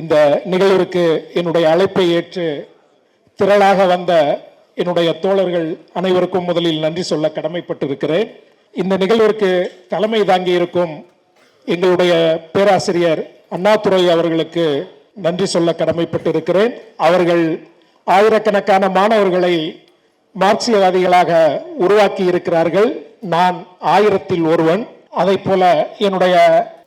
இந்த நிகழ்விற்கு என்னுடைய அழைப்பை ஏற்று திரளாக வந்த என்னுடைய தோழர்கள் அனைவருக்கும் முதலில் நன்றி சொல்ல கடமைப்பட்டிருக்கிறேன். இந்த நிகழ்விற்கு தலைமை தாங்கி இருக்கும் எங்களுடைய பேராசிரியர் அண்ணாதுரை அவர்களுக்கு நன்றி சொல்ல கடமைப்பட்டிருக்கிறேன். அவர்கள் ஆயிரக்கணக்கான மாணவர்களை மார்க்சியவாதிகளாக உருவாக்கி இருக்கிறார்கள். நான் ஆயிரத்தில் ஒருவன். அதை போல என்னுடைய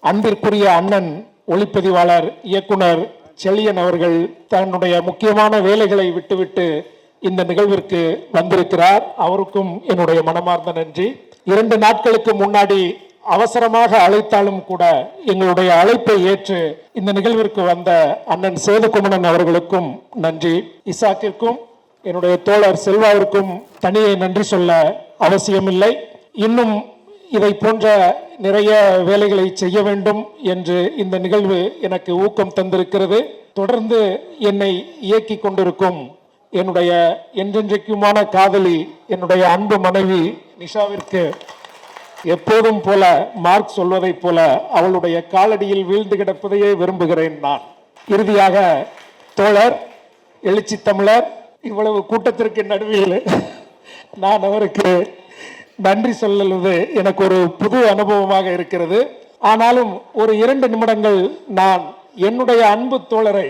அன்பிற்குரிய அண்ணன் ஒளிப்பதிவாளர் இயக்குனர் செழியன் அவர்கள் தன்னுடைய முக்கியமான வேலைகளை விட்டுவிட்டு இந்த நிகழ்விற்கு வந்திருக்கிறார். அவருக்கும் என்னுடைய மனமார்ந்த நன்றி. இரண்டு நாட்களுக்கு முன்னாடி அவசரமாக அழைத்தாலும் கூட எங்களுடைய அழைப்பை ஏற்று இந்த நிகழ்விற்கு வந்த அண்ணன் சேதுகுமணன் அவர்களுக்கும் நன்றி. இசாக்கிற்கும் என்னுடைய தோழர் செல்வாவிற்கும் தனியே நன்றி சொல்ல அவசியமில்லை. இன்னும் இதை போன்ற நிறைய வேலைகளை செய்ய வேண்டும் என்று இந்த நிகழ்வு எனக்கு ஊக்கம் தந்திருக்கிறது. தொடர்ந்து என்னை இயக்கி கொண்டிருக்கும் என்னுடைய என்றென்றைக்குமான காதலி என்னுடைய அன்பு மனைவி நிஷாவிற்கு எப்போதும் போல மார்க் சொல்வதைப் போல அவளுடைய காலடியில் வீழ்ந்து கிடப்பதையே விரும்புகிறேன் நான். இறுதியாக தோழர் எழுச்சி தமிழர் இவ்வளவு கூட்டத்திற்கு நடுவில் நான் அவருக்கு நன்றி சொல்லுவது எனக்கு ஒரு புது அனுபவமாக இருக்கிறது. ஆனாலும் ஒரு இரண்டு நிமிடங்கள் நான் என்னுடைய அன்பு தோழரை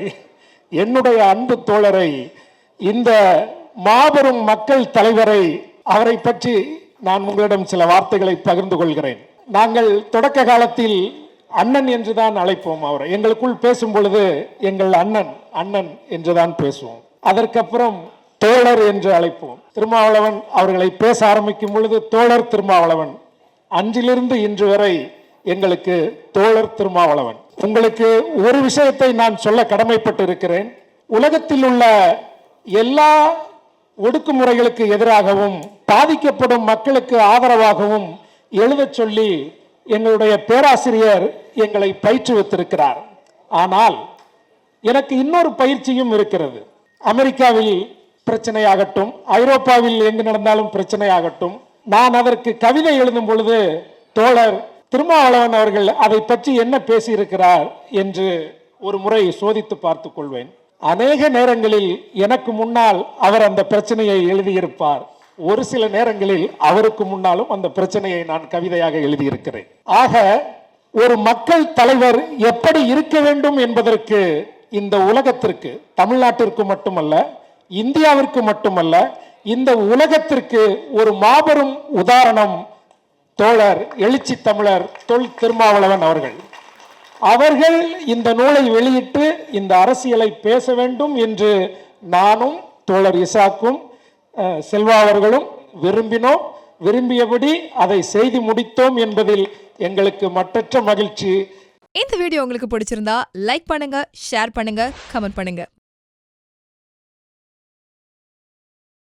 என்னுடைய அன்பு தோழரை இந்த மாபெரும் மக்கள் தலைவரை அவரை பற்றி நான் உங்களிடம் சில வார்த்தைகளை பகிர்ந்து கொள்கிறேன். நாங்கள் தொடக்க காலத்தில் அண்ணன் என்றுதான் அழைப்போம் அவரை. எங்களுக்குள் பேசும் பொழுது எங்கள் அண்ணன் அண்ணன் என்றுதான் பேசுவோம். அதற்கப்புறம் தோழர் என்று அழைப்போம். திருமாவளவன் அவர்களை பேச ஆரம்பிக்கும் பொழுது தோழர் திருமாவளவன் அன்றிலிருந்து இன்று வரை எங்களுக்கு தோழர் திருமாவளவன். உங்களுக்கு ஒரு விஷயத்தை நான் சொல்ல கடமைப்பட்டு இருக்கிறேன் உலகத்தில் உள்ள எல்லா ஒடுக்குமுறைகளுக்கு எதிராகவும் பாதிக்கப்படும் மக்களுக்கு ஆதரவாகவும் எழுதச் சொல்லி எங்களுடைய பேராசிரியர் எங்களை பயிற்றுவித்திருக்கிறார். ஆனால் எனக்கு இன்னொரு பயிற்சியும் இருக்கிறது. அமெரிக்காவில் பிரச்சனையாகட்டும் ஐரோப்பாவில் எங்கு நடந்தாலும் பிரச்சனையாகட்டும் நான் அதற்கு கவிதை எழுதும் பொழுது தோழர் திருமாவளவன் அவர்கள் அதை பற்றி என்ன பேசியிருக்கிறார் என்று ஒரு முறை சோதித்து பார்த்து கொள்வேன். அநேக நேரங்களில் எனக்கு முன்னால் அவர் அந்த பிரச்சனையை எழுதியிருப்பார். ஒரு சில நேரங்களில் அவருக்கு முன்னாலும் அந்த பிரச்சனையை நான் கவிதையாக எழுதியிருக்கிறேன். ஆக ஒரு மக்கள் தலைவர் எப்படி இருக்க வேண்டும் என்பதற்கு இந்த உலகத்திற்கு தமிழ்நாட்டிற்கு மட்டுமல்ல இந்தியாவிற்கு மட்டுமல்ல இந்த உலகத்திற்கு ஒரு மாபெரும் உதாரணம் தோழர் எழுச்சி தமிழர் தொல் திருமாவளவன் அவர்கள். அவர்கள் இந்த நூலை வெளியிட்டு இந்த அரசியலை பேச வேண்டும் என்று நானும் தோழர் இசாக்கும் செல்வா அவர்களும் விரும்பினோம். விரும்பியபடி அதை செய்து முடித்தோம் என்பதில் எங்களுக்கு மற்றற்ற மகிழ்ச்சி. இந்த வீடியோ உங்களுக்கு பிடிச்சிருந்தா லைக் பண்ணுங்க ஷேர் பண்ணுங்க கமெண்ட் பண்ணுங்க.